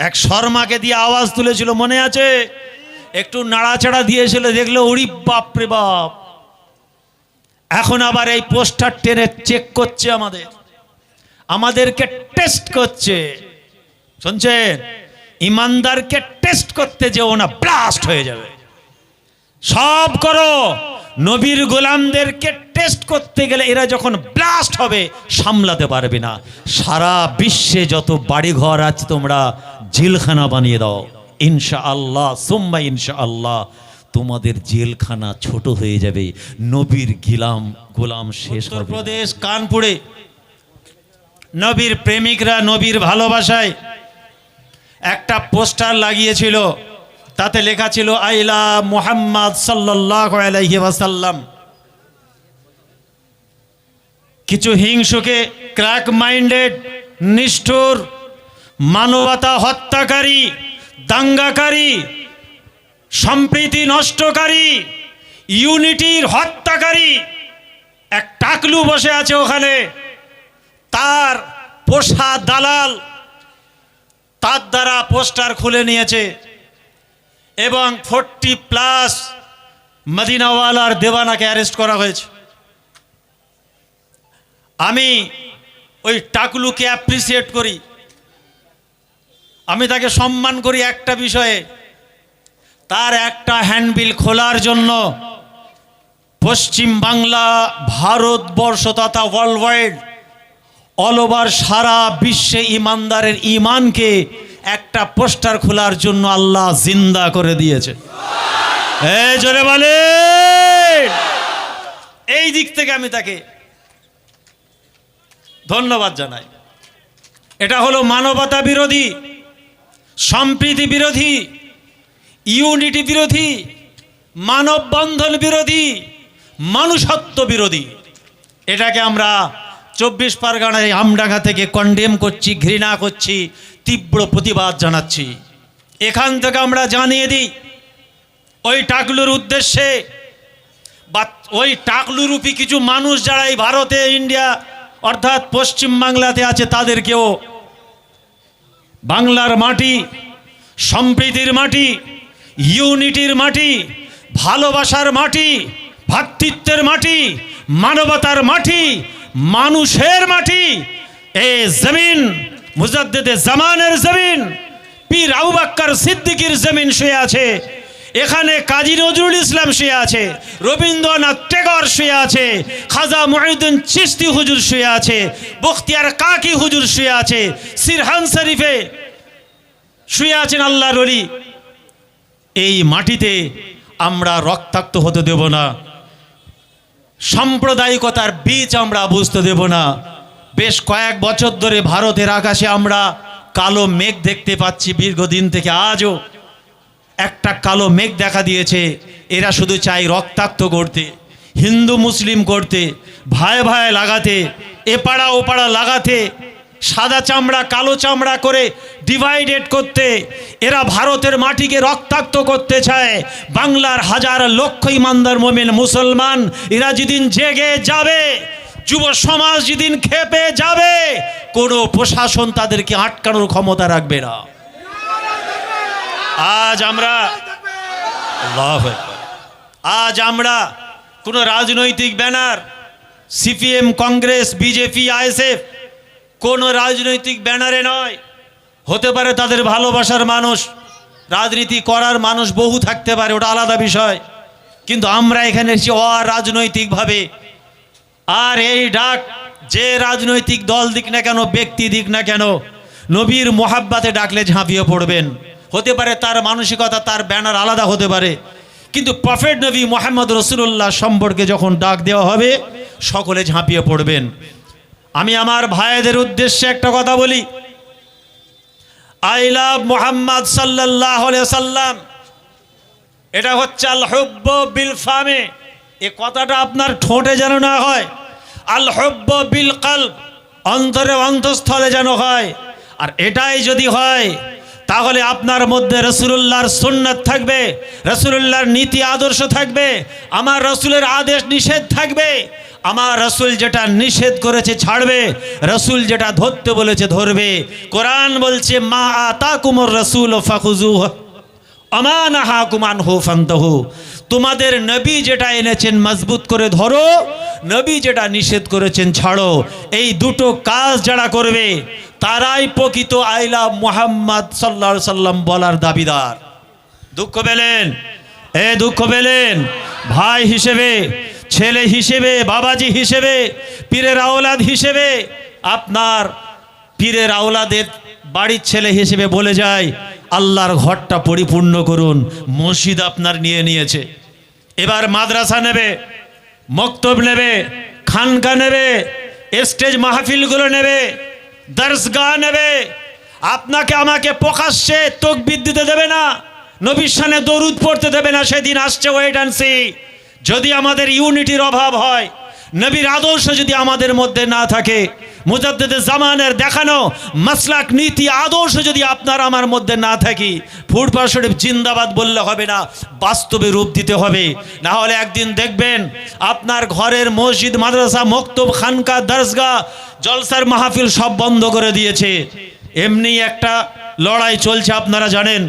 এক শর্মাকে দিয়ে আওয়াজ তুলেছিল, মনে আছে? একটু নাড়াচাড়া দিয়েছিল, দেখল, উড়ি বাপ রে বাপ! এখন আবার এই পোস্টার টেনে চেক করছে আমাদের। আমাদেরকে টেস্ট করছে। শুনছেন? ইমানদারকে টেস্ট করতে যেও না ব্লাস্ট হয়ে যাবে। সব করো। নবীর গোলামদেরকে টেস্ট করতে গেলে এরা যখন ব্লাস্ট হবে, সামলাতে পারবে না। সারা বিশ্বে যত বাড়িঘর আছে তোমরা জেলখানা বানিয়ে দাও। ইনশা আল্লাহ সোম্মা ইনশা আল্লাহ তোমাদের জেলখানা ছোট হয়ে যাবে। নবীর গিলাম গোলাম শেষ প্রদেশ কানপুরে। নবীর প্রেমিকরা নবীর ভালোবাসায় একটা পোস্টার লাগিয়েছিল। তাতে লেখা ছিল আইলা মুহাম্মদ সাল্লাল্লাহু আলাইহি ওয়াসাল্লাম। কিছু হিংসুকে ক্র্যাক মাইন্ডেড নিষ্ঠুর মানবতা হত্যাকারী, দাঙ্গাকারী, সম্প্রীতি নষ্টকারী, ইউনিটির হত্যাকারী, এক টাকলু বসে আছে ওখানে। তার পোষা দালাল তার দ্বারা পোস্টার খুলে নিয়েছে এবং ফোরটি প্লাস মদিনাওয়ালার দেওয়ানাকে অ্যারেস্ট করা হয়েছে। আমি ওই টাকলুকে অ্যাপ্রিসিয়েট করি। আমি তাকে সম্মান করি একটা বিষয়ে। তার একটা হ্যান্ডবিল খোলার জন্য পশ্চিম বাংলা, ভারতবর্ষ তথা ওয়ার্ল্ড ওয়াইড অল ওভার সারা বিশ্বে ইমানদারের ইমানকে একটা পোস্টার খোলার জন্য আল্লাহ জিন্দা করে দিয়েছে। জোরে বলে এই দিক থেকে আমি তাকে ধন্যবাদ জানাই। এটা হলো মানবতা বিরোধী। সম্প্রীতি বিরোধী, ইউনিটি বিরোধী, মানববন্ধন বিরোধী, মানুষত্ব বিরোধী। এটাকে আমরা চব্বিশ পরগনায় আমডাঙ্গা থেকে কন্ডেম করছি, ঘৃণা করছি, তীব্র প্রতিবাদ জানাচ্ছি। এখান থেকে আমরা জানিয়ে দিই, ওই টাকলুর উদ্দেশ্যে বা ওই টাকলুরূপী কিছু মানুষ যারা এই ভারতে, ইন্ডিয়া, অর্থাৎ পশ্চিম বাংলাতে আছে, তাদেরকেও বাংলার মাটি, সম্প্রীতির মাটি, ইউনিটির মাটি, ভালোবাসার মাটি, ভাতৃত্বের মাটি, মানবতার মাটি, মানুষের মাটি, এ জমিন, মুজাদ্দেদে জামানের জমিন, পীর আবু বাক্কার সিদ্দিকির জমিন শুয়ে আছে। এখানে কাজী নজরুল ইসলাম শুয়ে আছে, রবীন্দ্রনাথ টেগর শুয়ে আছে, খাজা মহিউদ্দিন চিস্তি হুজুর শুয়ে আছে, বখতিয়ার কাকি হুজুর শুয়ে আছে, সিরহান শরীফে শুয়ে আছেন আল্লাহর অলি এই মাটিতে আমরা রক্তাক্ত হতে দেব না। সাম্প্রদায়িকতার বীজ আমরা বুঝতে দেব না। বেশ কয়েক বছর ধরে ভারতের আকাশে আমরা কালো মেঘ দেখতে পাচ্ছি, দীর্ঘদিন থেকে আজও। একটা কালো মেঘ দেখা দিয়েছে। এরা শুধু চাই রক্তাক্ত করতে, হিন্দু, মুসলিম করতে, ভাই ভাই লাগাতে, এপাড়া ওপাড়া লাগাতে, সাদা চামড়া, কালো চামড়া করে ডিভাইডেড করতে। এরা ভারতের মাটিকে রক্তাক্ত করতে চায়। বাংলার হাজার লক্ষ ইমানদার মোমেন মুসলমান, এরা যেদিন জেগে যাবে, যুব সমাজ যেদিন খেপে যাবে, কোনো প্রশাসন তাদেরকে আটকানোর ক্ষমতা রাখবে না। আজ আমরা। আজ আমরা কোনো রাজনৈতিক banner, CPM, Congress, BJP, ISF কোনো রাজনৈতিক ব্যানারে নয়। হতে পারে তাদের ভালোবাসার মানুষ, রাজনীতি করার মানুষ বহু থাকতে পারে, ওটা আলাদা বিষয়। কিন্তু আমরা এখানে এসেছি অরাজনৈতিকভাবে। আর এই ডাক যে রাজনৈতিক দল দিক না কেন, ব্যক্তি দিক না কেন, নবীর মোহাব্বাতে ডাকলে ঝাঁপিয়ে পড়বেন। হতে পারে তার মানসিকতা, তার ব্যানার আলাদা হতে পারে। কিন্তু প্রফেট নবী মোহাম্মদ রসুল্লাহ সম্পর্কে যখন ডাক দেওয়া হবে, সকলে ঝাঁপিয়ে পড়বেন। আমি আমার ভাইদের উদ্দেশ্যে একটা কথা বলি। আই লাভ মোহাম্মদ সাল্লাহ সাল্লাম এটা হচ্ছে আল হব্ব বিল ফামে। এ কথাটা আপনার ঠোঁটে যেন না হয়। আল হব্ব বিল কাল অন্তরে অন্তঃস্থলে যেন হয়। আর এটাই যদি হয় তাহলে আপনার মধ্যে রসুল্লাহর সুন্নত থাকবে রসুল্লাহর নীতি আদর্শ থাকবে, আমার রসুলের আদেশ নিষেধ থাকবে, আমার রসুল যেটা নিষেধ করেছে ছাড়বে, রসুল যেটা ধরতে বলেছে ধরবে। কোরআন বলছে, মা আতা কুমর রসুল ফাকুজু আমানাহা কুমান তোমাদের নবী যেটা এনেছেন মজবুত করে ধরো, নবী যেটা নিষেধ করেছেন ছাড়ো। এই দুটো কাজ যারা করবে তারাই প্রকৃত আইলা মোহাম্মদ সাল্লা সাল্লাম বলার দাবিদার। দুঃখ পেলেন? এ দুঃখ পেলেন? ভাই হিসেবে, ছেলে হিসেবে, বাবাজি হিসেবে, পীরের আওলাদ হিসেবে, আপনার পীরের আওলাদের বাড়ির ছেলে হিসেবে বলে যায়, আল্লাহর ঘরটা পরিপূর্ণ করুন, মসজিদ আপনার নিয়ে নিয়েছে। এবার মাদ্রাসা নেবে, মক্তব নেবে, খানকা নেবে, স্টেজ মাহফিলগুলো নেবে দর্শগা নেবে। আপনাকে আমাকে প্রকাশ্যে তোক দিতে দেবে না, নবীর সানে দরুদ পড়তে দেবে না, সেদিন আসছে ওয়েট অ্যান্ড সি। যদি আমাদের ইউনিটির অভাব হয় নবীর আদর্শ যদি আমাদের মধ্যে না থাকে, মুজাদ্দেদ জামানের দেখানো মাসলাক নীতি আদর্শ যদি আপনার আমার মধ্যে না থাকি, ফুটবল শরীফ জিন্দাবাদ বললে হবে না, বাস্তবে রূপ দিতে হবে। না হলে একদিন দেখবেন আপনার ঘরের মসজিদ, মাদ্রাসা, মক্তব খানকা দর্শগা জলসার মাহফিল সব বন্ধ করে দিয়েছে। এমনি একটা লড়াই চলছে, আপনারা জানেন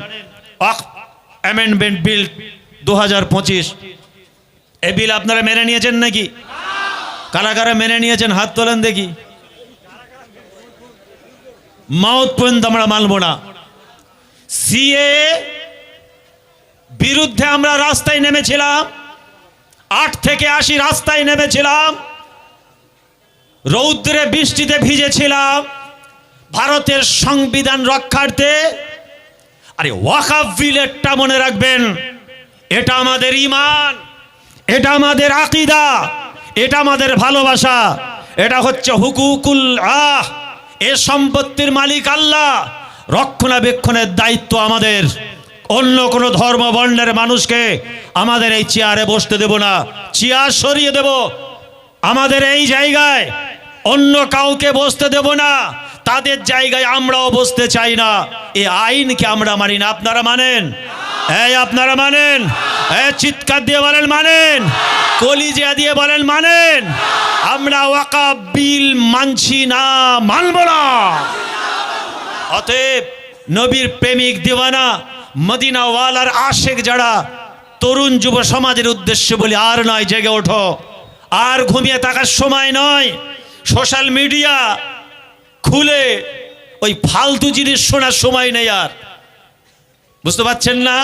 অ্যামেন্ডমেন্ট বিল দু হাজার পঁচিশ। এ বিল আপনারা মেনে নিয়েছেন নাকি? কারা কারা মেনে নিয়েছেন, হাত তোলেন দেখি। মাউথ পর্যন্ত আমরা মানব না। সিএ বিরুদ্ধে আমরা রাস্তায় নেমেছিলাম, আট থেকে আশি রাস্তায় নেমেছিলাম, রৌদ্রে বৃষ্টিতে ভিজেছিলাম, ভারতের সংবিধান রক্ষার্থে। আরে ওয়াকাফ বিলেটটা মনে রাখবেন, এটা আমাদের ইমান, এটা আমাদের আকিদা। এটা আমাদের ভালোবাসা। এটা হচ্ছে হুকুকুল আহ। এ সম্পত্তির মালিক আল্লাহ। রক্ষণাবেক্ষণের দায়িত্ব আমাদের। অন্য কোনো ধর্ম বর্ণের মানুষকে আমাদের এই চেয়ারে বসতে দেব না। চেয়ার সরিয়ে দেব। আমাদের এই জায়গায় অন্য কাউকে বসতে দেব না। তাদের জায়গায় আমরাও বসতে চাই না। এই আইনকে আমরা মানি না। আপনারা মানেন? এই আপনারা মানেন? এই চিৎকার দিয়ে বলেন মানেন? কলিজিয়া দিয়ে বলেন মানেন? আমরা ওয়াকা বিল মানছি না, মানব না। অতএব নবীর প্রেমিক দিওয়ানা, মদিনাওয়ালার আশেক যারা, তরুণ যুব সমাজের উদ্দেশ্যে বলি আর নয়, জেগে ওঠো। আর ঘুমিয়ে থাকার সময় নয়, সোশ্যাল মিডিয়া খুলে ওই ফালতু জিনিস শোনার সময় নেই আর। বুঝতে পারছেন না?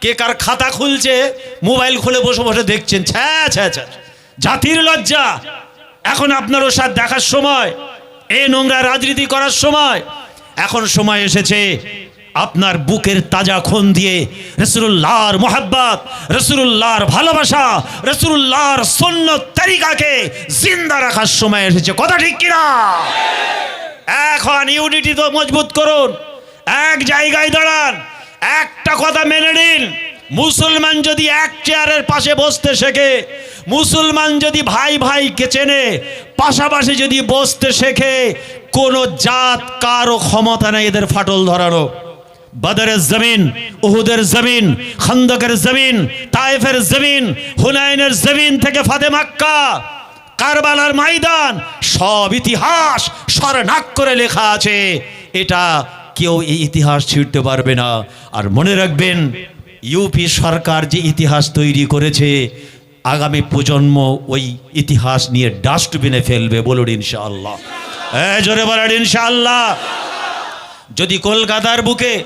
কে কার খাতা খুলছে? মোবাইল খুলে বসে বসে দেখছেন। ছ্যা ছ্যা ছ্যা জাতির লজ্জা। এখন আপনার ওর দেখার সময়, এ নোংরা রাজনীতি করার সময়, এখন সময় এসেছে আপনার বুকের তাজা খুন দিয়ে রসুল্লাহর মোহাব্বত রসুল্লাহর ভালোবাসা রসুল্লাহর সন্য তালিকাকে জিন্দা রাখার সময় এসেছে। কথা ঠিক কিনা? এখন ইউনিটি তো মজবুত করুন। এক জায়গায় দাঁড়ান। একটা কথা মেনে নিন। মুসলমান যদি এক চেয়ারের পাশে বসতে শেখে, মুসলমান যদি ভাই ভাইকে চেনে, পাশাপাশি যদি বসতে শেখে, কোনো জাত, কারও ক্ষমতা নেই এদের ফাটল ধরানো। বদরের জমিন, উহুদের জমিন, খন্দকের জমিন তাইফের জমিন, হুনাইনের জমিন থেকে ফাতে মাক্কা, কারবালার ময়দান, সব ইতিহাস স্বর্ণাক করে লেখা আছে। এটা কেউ এই ইতিহাস ছিঁড়তে পারবে না। আর মনে রাখবেন ইউপি সরকার যে ইতিহাস তৈরি করেছে, আগামী প্রজন্ম ওই ইতিহাস নিয়ে ডাস্টবিনে ফেলবে বলুন ইনশাআল্লাহ। এ, জোরে বলেন ইনশাআল্লাহ। যদি কলকাতার বুকে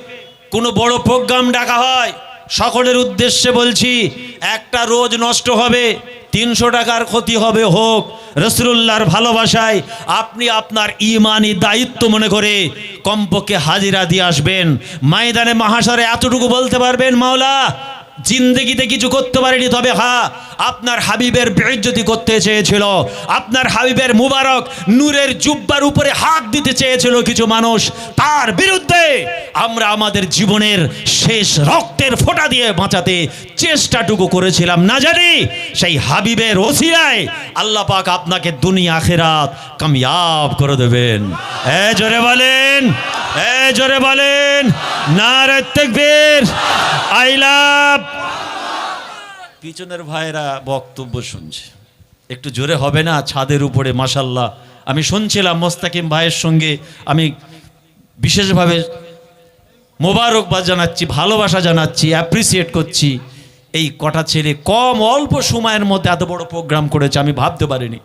কোনো বড় প্রোগ্রাম ডাকা হয়, সকলের উদ্দেশ্যে বলছি, একটা রোজ নষ্ট হবে তিনশো টাকার ক্ষতি হবে হোক। রসুল্লাহর ভালোবাসায় আপনি আপনার ইমানি দায়িত্ব মনে করে কমপক্ষে হাজিরা দিয়ে আসবেন। ময়দানে মহাসারে এতটুকু বলতে পারবেন, মাওলা? জিন্দগিতে কিছু করতে পারেনি, তবে হ্যাঁ আপনার হাবিবের বেজ্জতি করতে চেয়েছিল। আপনার হাবিবের মুবারক নূরের জুব্বার উপরে হাত দিতে চেয়েছিল কিছু মানুষ। তার বিরুদ্ধে আমরা আমাদের জীবনের শেষ রক্তের ফোঁটা দিয়ে বাঁচাতে চেষ্টাটুকু করেছিলাম। না জানি সেই হাবিবের ওসিরায় আল্লাহ পাক আপনাকে দুনিয়া, আখেরাত কামিয়াব করে দেবেন। এ জোরে বলেন, এ জোরে বলেন নারে তেকবীর, আই লাভ পিছনের ভাইরা বক্তব্য শুনছে। একটু জোরে হবে না? ছাদের উপরে মাসাল্লাহ আমি শুনছিলাম মোস্তাকিম ভাইয়ের সঙ্গে, আমি বিশেষভাবে মোবারকবাদ জানাচ্ছি, ভালোবাসা জানাচ্ছি অ্যাপ্রিসিয়েট করছি। এই কটা ছেলে কম অল্প সময়ের মধ্যে এত বড় প্রোগ্রাম করেছে, আমি ভাবতে পারিনি।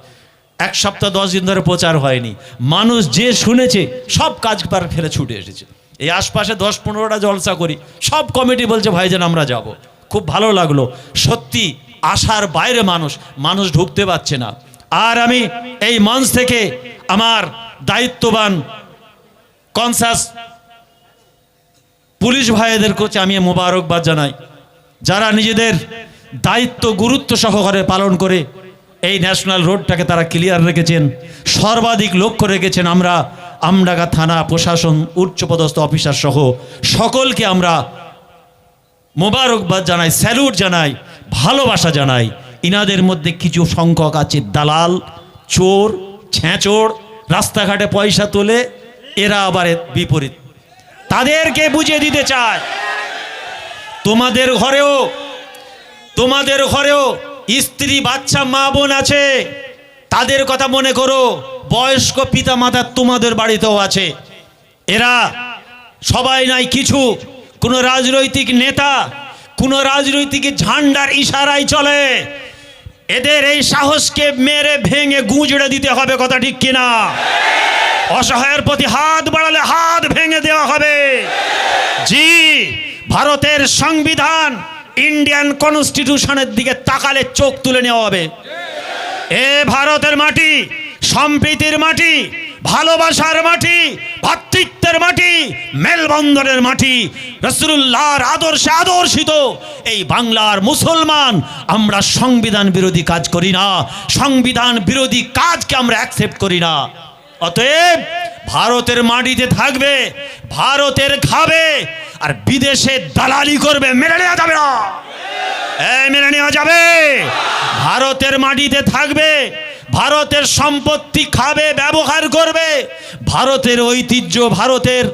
এক সপ্তাহ, দশ দিন ধরে প্রচার হয়নি। মানুষ যে শুনেছে, সব কাজ পার ফেলে ছুটে এসেছে। এই আশপাশে দশ পনেরোটা জলসা করি, সব কমিটি বলছে, ভাইজান, আমরা যাব। খুব ভালো লাগল। সত্যি, আশার বাইরে মানুষ মানুষ ঢুকতে পারছে না। আর আমি এই মঞ্চ থেকে আমার দায়িত্ববান কনসাস পুলিশ ভাইদের কাছে আমি মোবারকবাদ জানাই, যারা নিজেদের দায়িত্ব গুরুত্ব সহকারে পালন করে এই ন্যাশনাল রোডটাকে তারা ক্লিয়ার রেখেছেন, সর্বাধিক লক্ষ্য রেখেছেন আমরা, আমডাঙ্গা থানা প্রশাসন, উচ্চপদস্থ অফিসার সহ সকলকে আমরা মোবারকবাদ জানাই, স্যালুট জানাই, ভালোবাসা জানাই। ইনাদের মধ্যে কিছু সংখ্যক আছে, দালাল, চোর ছ্যাঁচোর রাস্তাঘাটে পয়সা তোলে, এরা আবার বিপরীত। তাদেরকে বুঝিয়ে দিতে চায় তোমাদের ঘরেও তোমাদের ঘরেও স্ত্রী, বাচ্চা, মা, বোন আছে। তাদের কথা মনে করো, বয়স্ক পিতা মাতা তোমাদের বাড়িতেও আছে। এরা সবাই নাই, কিছু কোনো রাজনৈতিক নেতা, কোনো রাজনৈতিক ঝান্ডার ইশারায় চলে। এদের এই সাহসকে মেরে ভেঙে গুঁজড়ে দিতে হবে কথা ঠিক কিনা? অসহায়ের প্রতি হাত বাড়ালে হাত ভেঙে দেওয়া হবে। জি, ভারতের সংবিধান ইন্ডিয়ান কনস্টিটিউশনের দিকে তাকালে চোখ তুলে নেওয়া হবে। এ ভারতের মাটি, সম্প্রীতির মাটি ভালোবাসার মাটি, ভাতৃত্বের মাটি, মেলবন্ধনের মাটি। রসুল্লাহর আদর্শে আদর্শিত এই বাংলার মুসলমান আমরা সংবিধান বিরোধী কাজ করি না, সংবিধান বিরোধী কাজকে আমরা অ্যাকসেপ্ট করি না। অতএব ভারতের মাটিতে থাকবে, ভারতের খাবে, আর বিদেশে দালালি করবে, মেনে নেওয়া যাবে না। মেনে নেওয়া যাবে। ভারতের মাটিতে থাকবে ভারতের সম্পত্তি খাবে, ব্যবহার করবে, ভারতের ঐতিহ্য, ভারতের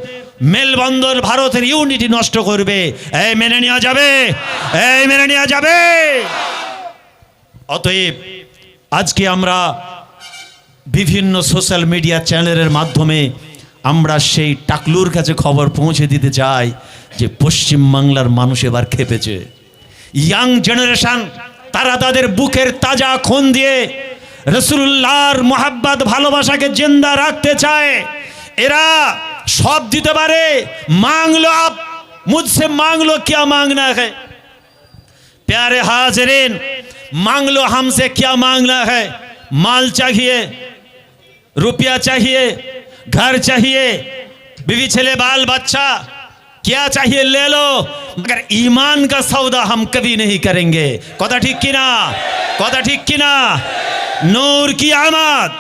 মেলবন্দর, ভারতের ইউনিটি নষ্ট করবে। এই মেনে নেওয়া যাবে, এই মেনে নেওয়া যাবে। অতএব আজকে আমরা বিভিন্ন সোশ্যাল মিডিয়া চ্যানেলের মাধ্যমে আমরা সেই টাকলুর কাছে খবর পৌঁছে দিতে চাই যে পশ্চিম বাংলার মানুষ এবার খেপেছে। ইয়াং জেনারেশন তারা তাদের বুকের তাজা খুন দিয়ে রসুল্লাহর মোহাব্বত ভালোবাসাকে জিন্দা রাখতে চায় এরা সব দিতে পারে মাংলো আপ মুঝসে মাংলো क्या मांगना है प्यारे हाजरीन मांग लो हमसे क्या मांगना है माल चाहिए रुपया चाहिए घर चाहिए बीवी छले बाल बच्चा کیا چاہیے لے لو؟ مگر ایمان کا سودا ہم کبھی نہیں کریں گے۔ کودا ٹھیک کی نا کودا ٹھیک کی نا نور کی آمد،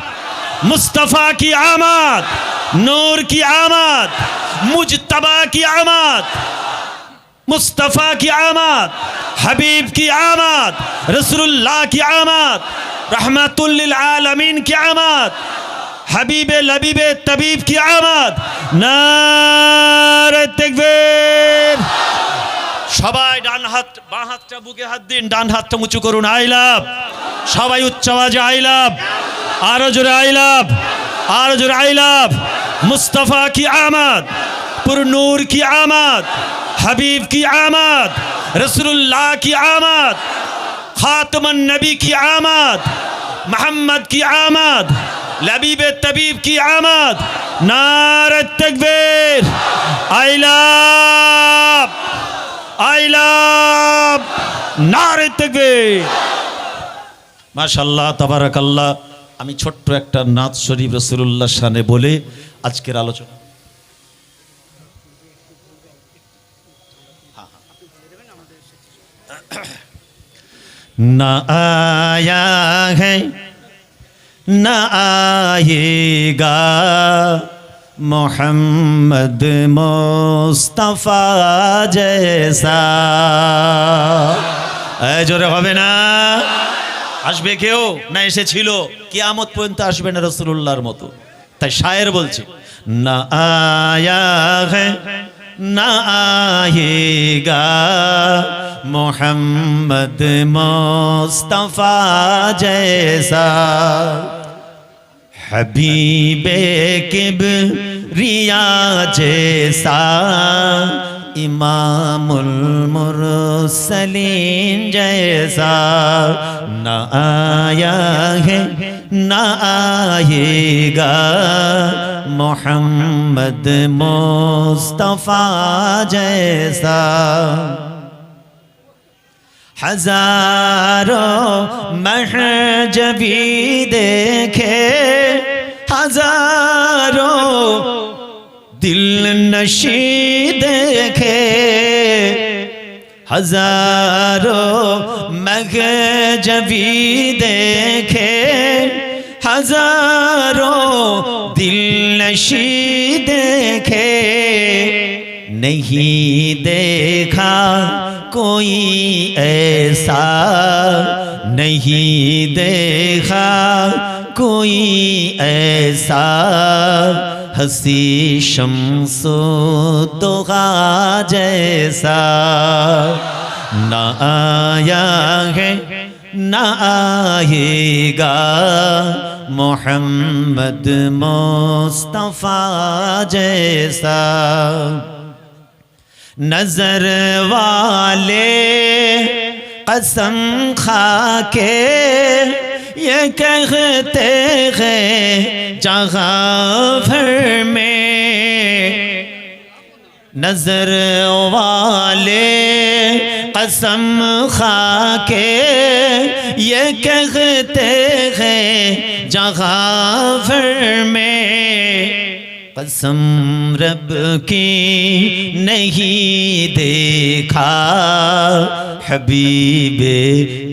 مصطفیٰ کی آمد، نور کی آمد مجتبہ کی آمد، مصطفیٰ کی آمد، حبیب کی آمد، رسول اللہ کی آمد، رحمت للعالمین کی آمد۔ حبیب لبیب طبیب کی آمد نعرہ দেখবে সবাই ডান হাত, বাঁ হাতটা বুকে হাত দিন, ডান হাতটা উঁচু করুন, আই লাভ। সবাই উচ্চ আওয়াজে, আই লাভ। আরও জোরে, আই লাভ। আরও জোরে, আই লাভ। মুস্তফা কি আমাদ পুর কি আমাদ হাবিব কি আমাদ রসুল্লাহ কি আমাদ খাতমন নবী কি আমাদ محمد কি آمد লবিব তবিব কি আমদ? নার তকবীর। আইলাব আইলাব, নার তকবীর। মাশাল্লাহ তবারাকাল্লাহ। আমি ছোট্ট একটা নাচ শরীফ রসুল্লাহ শানে বলে আজকের আলোচনা। না আয়া হ্যাঁ न आएगा मोहम्मद मुस्तफा जैसा এই জোরে হবে না আসবে কেউ না এসেছিল কিয়ামত পর্যন্ত আসবে না রসুল্লাহর মতো তাই শায়ের বলছে না আয়া है না आएगा मोहम्मद मुस्तफ़ा जैसा हबीबे किबरिया जैसा इमामुल मुरसलीन जैसा न आया है न आएगा मोहम्मद मुस्तफ़ा जैसा ہزاروں محجبی دیکھے، ہزاروں دل نشی دیکھے، ہزاروں محجبی دیکھے، ہزاروں دل نشی دیکھے، نہیں دیکھا کوئی ایسا نہیں دیکھا کوئی ایسا ہسی شمس دوغا جیسا نہ آیا ہے نہ آئے گا محمد مصطفیٰ جیسا نظر والے قسم کھا کے یہ کہتے ہیں جگہ بھر میں۔ نظر والے قسم کھا کے یہ کہتے ہیں جہاں بھر میں۔ قسم رب کی نہیں دیکھا۔ حبیب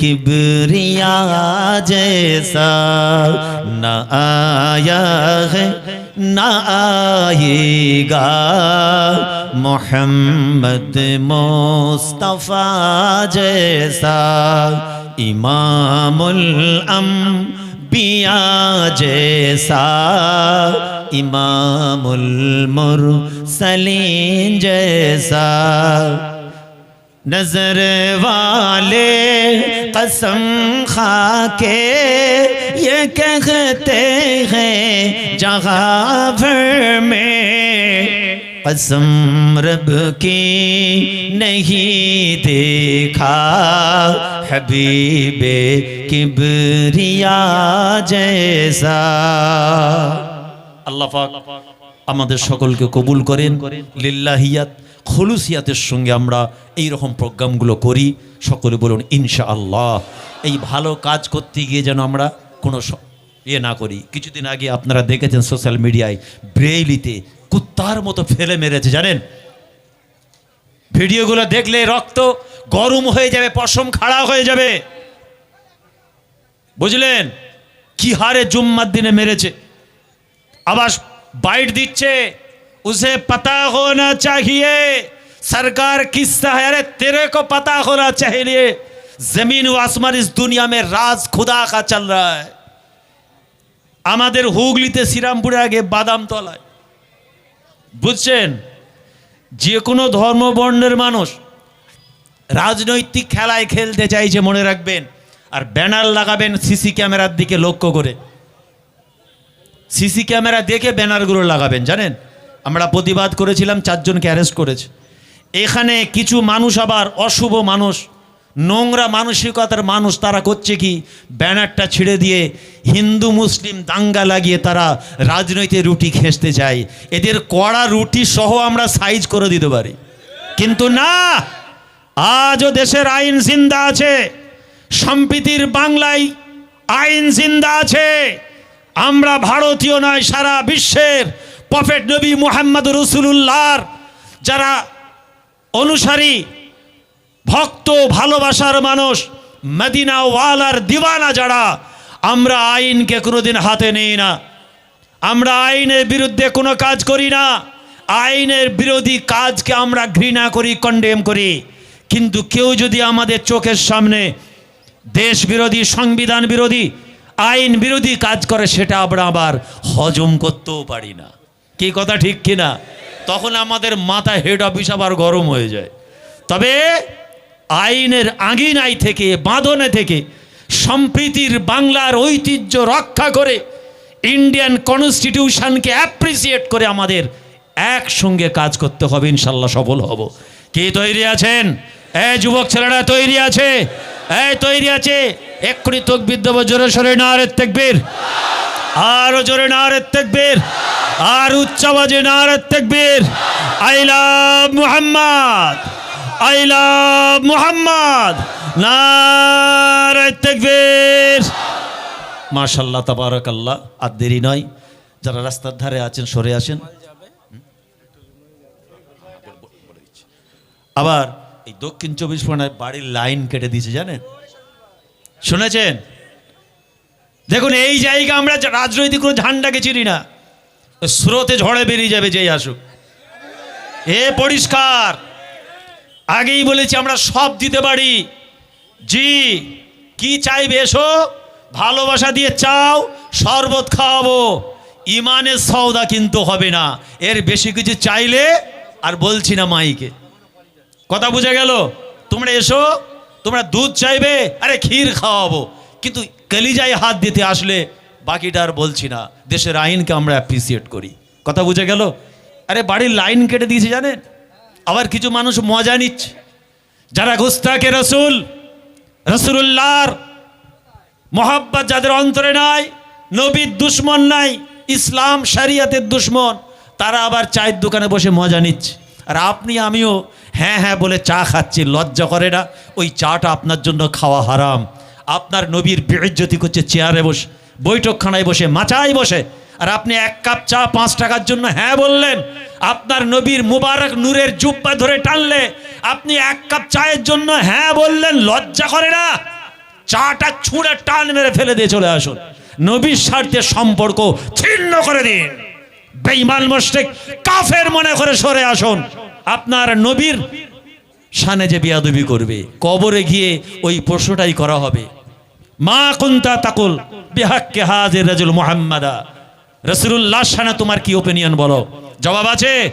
کبریا جیسا۔ نہ آیا ہے، نہ آئے گا۔ محمد مصطفیٰ جیسا۔ امام الامر انبیاء جیسا امام المرسلین جیسا نظر والے قسم خا کے یہ کہتے ہیں جہاں بھر میں قسم رب کی نہیں دیکھا حبیبِ আমাদের সকলকে কবুল করেন। লিল্লাহিয়াত, খলুসিয়াতের সঙ্গে আমরা এই রকম প্রোগ্রামগুলো করি। সকলে বলুন ইনশা আল্লাহ এই ভালো কাজ করতে গিয়ে যেন আমরা কোনো ইয়ে না করি। কিছুদিন আগে আপনারা দেখেছেন সোশ্যাল মিডিয়ায়, ব্রেইলিতে কুত্তার মতো ফেলে মেরেছে, জানেন? ভিডিওগুলো দেখলে রক্ত গরম হয়ে যাবে, পশম খাড়া হয়ে যাবে। বুঝলেন কি হারে জুম্মার দিনে মেরেছে আবার বাইট দিচ্ছে उसे पता होना चाहिए सरकार किसका है अरे तेरे को पता होना चाहिए जमीन व आसमान इस दुनिया में राज खुदा का चल रहा है আমাদের হুগলিতে শ্রীরামপুরে আগে বাদাম তলায় বুঝছেন যে কোনো ধর্ম বর্ণের মানুষ রাজনৈতিক খেলায় খেলতে চাইছে মনে রাখবেন আর ব্যানার লাগাবেন সিসি ক্যামেরার দিকে লক্ষ্য করে। সিসি ক্যামেরা দেখে ব্যানারগুলো লাগাবেন, জানেন? আমরা প্রতিবাদ করেছিলাম, চারজনকে অ্যারেস্ট করেছে। এখানে কিছু মানুষ আবার অশুভ মানুষ, নোংরা মানসিকতার মানুষ, তারা করছে কি? ব্যানারটা ছিঁড়ে দিয়ে হিন্দু, মুসলিম দাঙ্গা লাগিয়ে তারা রাজনৈতিক রুটি খেঁচতে চায় এদের কড়া রুটি সহ আমরা সাইজ করে দিতে পারি। কিন্তু না! আজও দেশের আইন জিন্দা আছে। সম্প্রীতির বাংলায় আইন জিন্দা আছে। আমরা ভারতীয় নয়, সারা বিশ্বের প্রফেট নবী মুহাম্মদ রসুল্লাহর যারা অনুসারী, ভক্ত, ভালোবাসার মানুষ মদিনা ওয়ালার দিওয়ানা যারা, আমরা আইনকে কোনোদিন হাতে নেই না। আমরা আইনের বিরুদ্ধে কোনো কাজ করি না। আইনের বিরোধী কাজকে আমরা ঘৃণা করি কন্ডেম করি। কিন্তু কেউ যদি আমাদের চোখের সামনে দেশ বিরোধী, সংবিধান বিরোধী, আইন বিরোধী কাজ করে, সেটা আমরা আবার হজম করতেও পারি না। কি কথা ঠিক কিনা তখন আমাদের মাথা হেড অফিস আবার গরম হয়ে যায়। তবে আইনের আঙিনাই থেকে, বাঁধনে থেকে, সম্প্রীতির বাংলার ঐতিহ্য রক্ষা করে ইন্ডিয়ান কনস্টিটিউশনকে অ্যাপ্রিসিয়েট করে আমাদের একসঙ্গে কাজ করতে হবে, ইনশাল্লাহ সফল হব। কে তৈরি আছেন? এ যুবক ছেলেরা তৈরি আছে? এই, তৈরি আছে। এক্ষুনি তকবির দেবো, জোরে সরে না রে তেকবির। আরও জোরে না রে তেকবির। আর উচ্চ আওয়াজে না রে তেকবির। I love Muhammad. I love Muhammad. না তেকবির। মাশাল্লাহ তাবারাকাল্লাহ। আর দেরি নয়। যারা রাস্তার ধারে আছেন, সরে আসেন। আবার এই দক্ষিণ চব্বিশ পরগনায় বাড়ির লাইন কেটে দিয়েছে, জানেন? শুনেছেন? দেখুন, এই জায়গা আমরা রাজনৈতিক কোনো ঝান্ডাকে চিনি না। স্রোতে ঝড়ে বেরিয়ে যাবে, যেই আসুক। এ পরিষ্কার। আগেই বলেছি, আমরা সব দিতে পারি। জি, কি চাইবে এসো? ভালোবাসা দিয়ে চাও, শরবত খাওয়াবো। ইমানের সওদা কিন্তু হবে না। এর বেশি কিছু চাইলে আর বলছি না মাইকে। কথা বুঝে গেল? তোমরা এসো, তোমরা দুধ চাইবে, আরে ক্ষীর খাওয়াবো। কিন্তু কলিজায় হাত দিতে আসলে বাকিটা আর বলছি না। দেশের আইনকে আমরা অ্যাপ্রিসিয়েট করি। কথা বুঝে গেল? আরে বাড়ির লাইন কেটে দিয়েছে জানেন? আবার কিছু মানুষ মজা নিচ্ছে। যারা গুস্তাকে রসুল রসুল্লাহর মোহাব্বত যাদের অন্তরে নাই, নবীর দুশ্মন নাই, ইসলাম, শরিয়াতের দুশ্মন, তারা আবার চায়ের দোকানে বসে মজা নিচ্ছে। আর আপনি, আমিও হ্যাঁ হ্যাঁ বলে চা খাচ্ছি, লজ্জা করে না। ওই চাটা আপনার জন্য খাওয়া হারাম। আপনার নবীর বেজ্জতি করছে চেয়ারে বসে, বৈঠকখানায় বসে, মাচায় বসে। আর আপনি এক কাপ চা পাঁচ টাকার জন্য হ্যাঁ বললেন, আপনার নবীর মুবারক নূরের জুব্বা ধরে টানলে, আপনি এক কাপ চায়ের জন্য হ্যাঁ বললেন, লজ্জা করে না। চাটা ছুঁড়ে টান মেরে ফেলে দিয়ে চলে আসুন। নবীর স্বার্থে সম্পর্ক ছিন্ন করে দিন। বেঈমান মোশরিক কাফের মনে করে সরে আসুন। আপনার নবীর শানে যে বিয়াদবি করবে, কবরে গিয়ে ওই প্রশ্নটাই করা হবে। মা কুন্তা তাকুল বিহাক্কে হাজির রাজুল মুহাম্মাদা। রসুল্লাহ শানে তোমার কি ওপিনিয়ন বলো? জবাব আছে?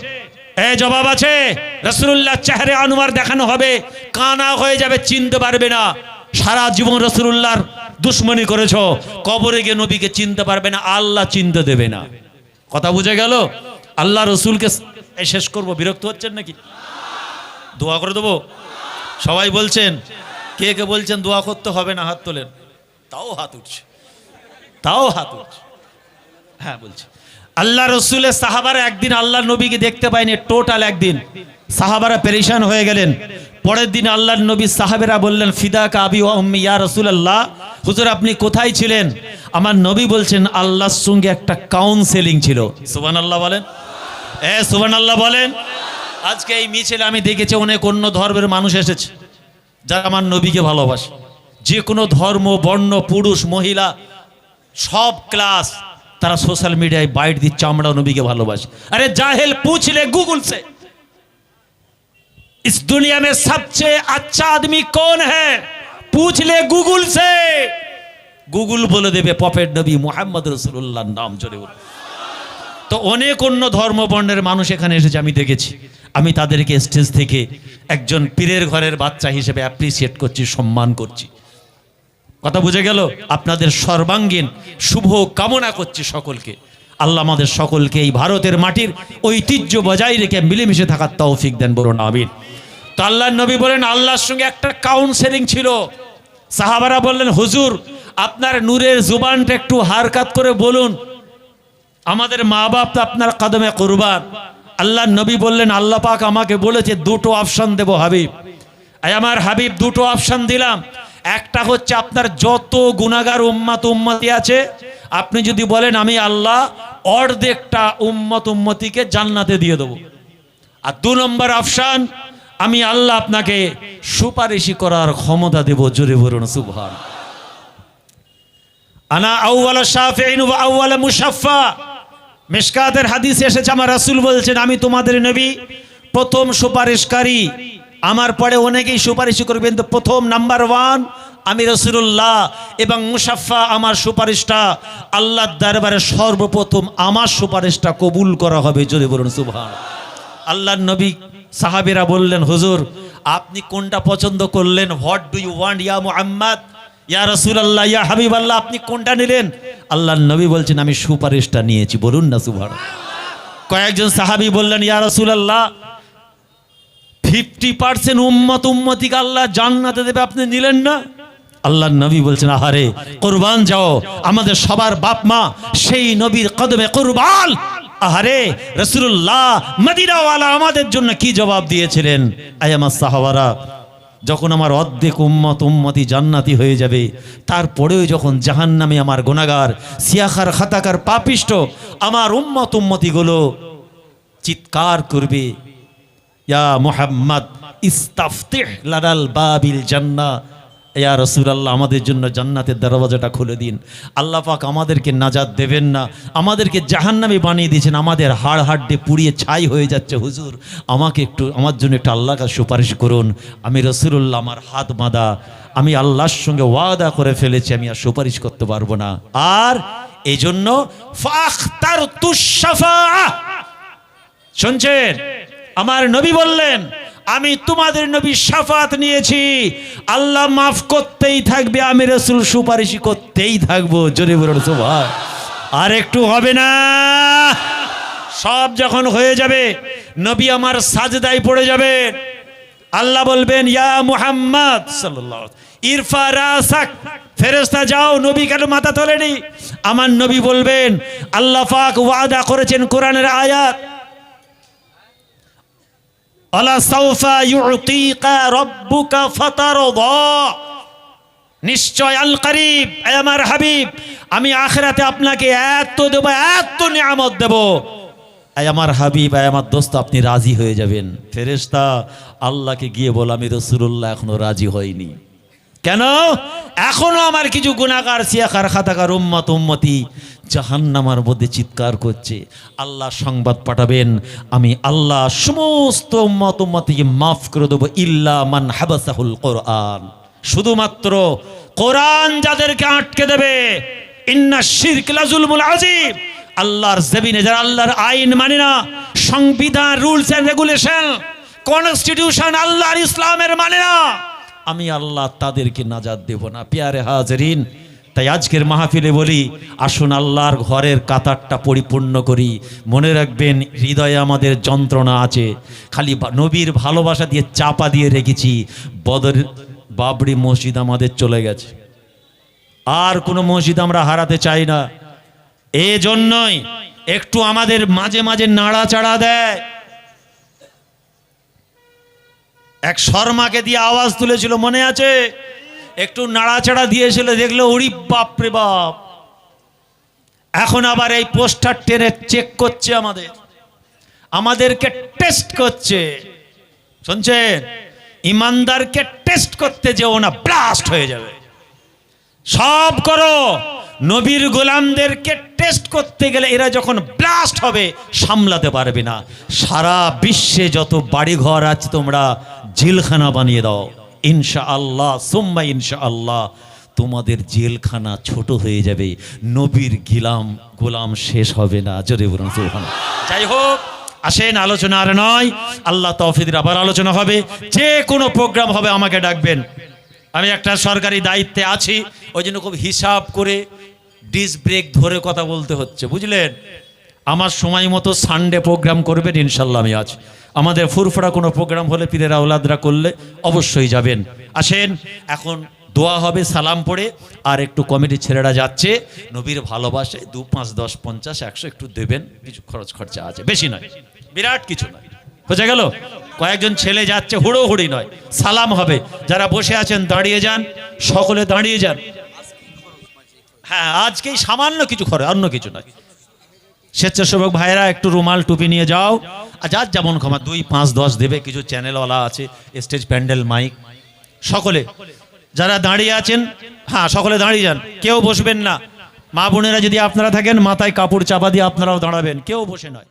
এ জবাব আছে। রসুল্লাহ চেহারে আনোয়ার দেখানো হবে। কানা হয়ে যাবে, চিনতে পারবে না। সারা জীবন রসুল্লাহর দুশ্মনী করেছ। কবরে গিয়ে নবীকে চিনতে পারবে না, আল্লাহ চিনতে দেবে না। কথা বুঝে গেল? আল্লাহ রসুলকে শেষ করব, বিরক্ত হচ্ছেন নাকি? দোয়া করে দেবো? সবাই বলছেন, কে কে বলছেন দোয়া করতে হবে না হাত তোলেন? তাও হাত উঠছে। তাও হাত উঠছে। হ্যাঁ বলছে। আল্লাহ রসুলের সাহাবারা একদিন আল্লাহ নবীকে দেখতে পায়নি, টোটাল একদিন। সাহাবারা পেরেশান হয়ে গেলেন। পরের দিন আল্লাহ নবী সাহাবেরা বললেন, ফিদা কাবি ইয়া রসুলাল্লাহ, হুজুর আপনি কোথায় ছিলেন? আমার নবী বলছেন, আল্লাহর সঙ্গে একটা কাউন্সেলিং ছিল। সুবান আল্লাহ বলেন। এ সুবান আল্লাহ বলেন। আজকে এই মিছিলে আমি দেখেছি অনেক অন্য ধর্মের মানুষ এসেছে, যারা আমার নবীকে ভালোবাসে। যে কোনো ধর্ম, বর্ণ, পুরুষ, মহিলা, সব ক্লাস তারা সোশ্যাল মিডিয়ায় বাইট দিচ্ছে আমরা নবীকে ভালোবাসি। আরে জাহেল পুছলে গুগল সে। इस दुनिया में सबसे अच्छा आदमी कौन है पूछ ले বলে দেবে পপেট নবী মোহাম্মদ রাসূলুল্লাহর নাম চলে বলুন তো অনেক অন্য ধর্ম বর্ণের মানুষ এখানে এসেছে, আমি দেখেছি। আমি তাদেরকে স্টেজ থেকে একজন পীরের ঘরের বাচ্চা হিসেবে অ্যাপ্রিসিয়েট করছি, সম্মান করছি। কথা বুঝে গেল? আপনাদের সর্বাঙ্গীন শুভ কামনা করছি সকলকে। আল্লাহ আমাদের সকলকে এই ভারতের মাটির ঐতিহ্য বজায় রেখে মিলেমিশে থাকার তৌফিক দেন, বলুন আমিন। তো আল্লাহ নবী বলেন, আল্লাহর সঙ্গে একটা কাউন্সেলিং ছিল। সাহাবারা বললেন, হুজুর, আপনার নূরের জুবানটা একটু হারকাত করে বলুন। আমাদের মা বাপ তো আপনার কাদমে কুরবান। আল্লাহ নবী বললেন, আল্লাহ পাক আমাকে বলেছে, দুটো অপশন দেব হাবিব। আই আমার হাবিব, দুটো অপশন দিলাম। একটা হচ্ছে আপনার যত গুণাগার উম্মাত উম্মতি আছে, আপনি যদি বলেন, আমি আল্লাহ অর্ধেকটা উম্মত উম্মতিকে জান্নাতে দিয়ে দেবো। আর দু নম্বর অপশন, আমি আল্লাহ আপনাকে সুপারিশি করার ক্ষমতা দেব, জোরে বলুন, সুবহান। আনা শাফিঈন ওয়া আউওয়ালা মুশাফফা। মিশকাতের হাদিস এসেছে, আমার রাসূল বলছেন, আমি তোমাদের নবী, প্রথম সুপারিশকারী। আমার পরে অনেকেই সুপারিশ করবেন তো প্রথম নাম্বার ওয়ান আমি রসুল্লাহ এবং মুসাফা আমার সুপারিশটা, আল্লাহর দরবারে সর্বপ্রথম আমার সুপারিশটা কবুল করা হবে। যদি বলুন, সুবহান। আল্লাহর নবী সাহাবীরা বললেন, হুজুর, আপনি কোনটা পছন্দ করলেন? হোয়াট ডু ইউ ওয়ান্ট ইয়া মুহাম্মদ? ইয়া রাসূলুল্লাহ, ইয়া হাবিব আল্লাহ আপনি কোনটা নিলেন? আল্লাহর নবী বলছেন, আমি সুপারিশটা নিয়েছি। বলুন না, সুবহান কয়েকজন সাহাবী বললেন, ইয়া রাসূলুল্লাহ ফিফটি পার্সেন্ট উম্মত উম্মতিকে আল্লাহ জান্নাতে দেবে, আপনি নিলেন না? আল্লাহ নবী বলছেন, আহারে, কোরবান যাও, আমাদের সবার বাপ মা সেই নবীর কদমে কোরবান। আহারে রসুল্লাহ মদিনাওয়ালা আমাদের জন্য কি জবাব দিয়েছিলেন? আয়ামা সাহাবারা যখন আমার অর্ধেক উম্মত উম্মতি জান্নাতি হয়ে যাবে, তারপরেও যখন জাহান নামে আমার গোনাগার সিয়াখার খাতাকার পাপিষ্ট আমার উম্মত উম্মতিগুলো চিৎকার করবে, ইয়া মুহাম্মদ, ইস্তাফতেহ লানাল বাবিল জান্নাহ। ইয়া রাসূলুল্লাহ, আমাদের জন্য জান্নাতের দরওয়াজাটা খুলে দিন। আল্লাহ পাক আমাদেরকে নাজাদ দেবেন না। আমাদেরকে জাহান্নামে বানিয়ে দিয়েছেন। আমাদের হাড় হাড্ডে পুড়িয়ে ছাই হয়ে যাচ্ছে, হুজুর। আমাকে একটু, আমার জন্য একটু আল্লাহ কাছে সুপারিশ করুন। আমি রসুল্লাহ আমার হাত বাঁধা, আমি আল্লাহর সঙ্গে ওয়াদা করে ফেলেছি, আমি আর সুপারিশ করতে পারব না। আর এই জন্য শুনছেন? আমার নবী বললেন আমি তোমাদের নবী সাফাত নিয়েছি। আল্লাহ মাফ করতেই থাকবে, আমি রসুল সুপারিশ করতেই থাকব। জোরে বলুন আর একটু হবে না। সব যখন হয়ে যাবে, নবী আমার সাজদায় পড়ে যাবে। আল্লাহ বলবেন, ইয়া মুহাম্মদ সাল্লাল্লাহু ইরফা রাসাক, ফেরেশতা যাও, নবী কেন মাথা তোলেনি। আমার নবী বলবেন, আল্লাহ পাক ওয়াদা করেছেন কোরআনের আয়াত নিশ্চয় আল করিব আমার হাবিব, আমি আখেরাতে আপনাকে এত দেব, এত নিয়ামত দেব। আমার হাবিব আমার দোস্ত, আপনি রাজি হয়ে যাবেন। ফেরেস্তা আল্লাহকে গিয়ে বল, আমি রসুল্লাহ এখনও রাজি হয়নি। কেন? এখনও আমার কিছু গুণাগার সিয়াকার খাতাকার উম্মত, উম্মতি জাহান্নামার মধ্যে চিৎকার করছে। আল্লাহ সংবাদ পাঠাবেন, আমি আল্লাহ সমস্ত উম্মত, উম্মতিকে মাফ করে দেবো ইল্লা মান হাবাসাহুল কোরআন। শুধুমাত্র কোরআন যাদেরকে আটকে দেবে, ইন্না শিরক লাজুলমুল আজিব আল্লাহর জমিনে যারা আল্লাহর আইন মানে না, সংবিধান, রুলস এন্ড রেগুলেশন, কনস্টিটিউশন আল্লাহর ইসলামের মানে না। আমি আল্লাহ তাদেরকে নাজাদ দেব না। পেয়ারে হাজরিন, তাই আজকের মাহফিলে বলি, আসুন আল্লাহর ঘরের কাতারটা পরিপূর্ণ করি। মনে রাখবেন, হৃদয়ে আমাদের যন্ত্রণা আছে। খালি নবীর ভালোবাসা দিয়ে চাপা দিয়ে রেখেছি। বদর বাবরি মসজিদ আমাদের চলে গেছে। আর কোনো মসজিদ আমরা হারাতে চাই না। এজন্যই একটু আমাদের মাঝে মাঝে নাড়াচাড়া দেয়। এক শর্মাকে দিয়ে আওয়াজ তুলেছিল, মনে আছে? একটু নাড়াচাড়া দিয়েছিল, দেখল, উড়ি বাপ রে বাপ! এখন আবার এই পোস্টার টেনে চেক করছে আমাদের। আমাদেরকে টেস্ট করছে। শুনছেন? ইমানদারকে টেস্ট করতে যেও না ব্লাস্ট হয়ে যাবে। সব করো। নবীর গোলামদেরকে টেস্ট করতে গেলে এরা যখন ব্লাস্ট হবে, সামলাতে পারবে না। সারা বিশ্বে যত বাড়িঘর আছে তোমরা জেলখানা বানিয়ে দাও। ইনশা আল্লাহ সোম্মা ইনশা আল্লাহ তোমাদের জেলখানা ছোট হয়ে যাবে। নবীর গিলাম গোলাম শেষ হবে না। জোরে বলুন যাই হোক, আসেন, আলোচনা আর নয়। আল্লাহ তৌফিদের আবার আলোচনা হবে। যে কোনো প্রোগ্রাম হবে, আমাকে ডাকবেন। আমি একটা সরকারি দায়িত্বে আছি। ওই জন্য খুব হিসাব করে ডিস ব্রেক ধরে কথা বলতে হচ্ছে। বুঝলেন? আমার সময় মতো সানডে প্রোগ্রাম করবেন ইনশাল্লাহ আমি আজ। আমাদের ফুরফুরা কোনো প্রোগ্রাম হলে পীরের আওলাদরা করলে অবশ্যই যাবেন। আসেন, এখন দোয়া হবে, সালাম পড়ে, আর একটু কমিটির ছেলেরা যাচ্ছে। নবীর ভালোবাসে দু পাঁচ দশ পঞ্চাশ একশো একটু দেবেন, কিছু খরচ খরচা আছে। বেশি নয়, বিরাট কিছু নয়। বোঝা গেল? কয়েকজন ছেলে যাচ্ছে, হুড়োহুড়ি নয়। সালাম হবে। যারা বসে আছেন, দাঁড়িয়ে যান, সকলে দাঁড়িয়ে যান। হ্যাঁ আজকেই সামান্য কিছু খরচ, অন্য কিছু নয়। স্বেচ্ছাসেবক ভাইরা একটু রুমাল টুপি নিয়ে যাও। আর যার যেমন ক্ষমা, দুই, পাঁচ, দশ দেবে, কিছু চ্যানেলওয়ালা আছে, স্টেজ প্যান্ডেল, মাইক। সকলে, যারা দাঁড়িয়ে আছেন হ্যাঁ সকলে দাঁড়িয়ে যান, কেউ বসবেন না। মা বোনেরা যদি আপনারা থাকেন, মাথায় কাপড় চাপা দিয়ে আপনারাও দাঁড়াবেন, কেউ বসে নয়।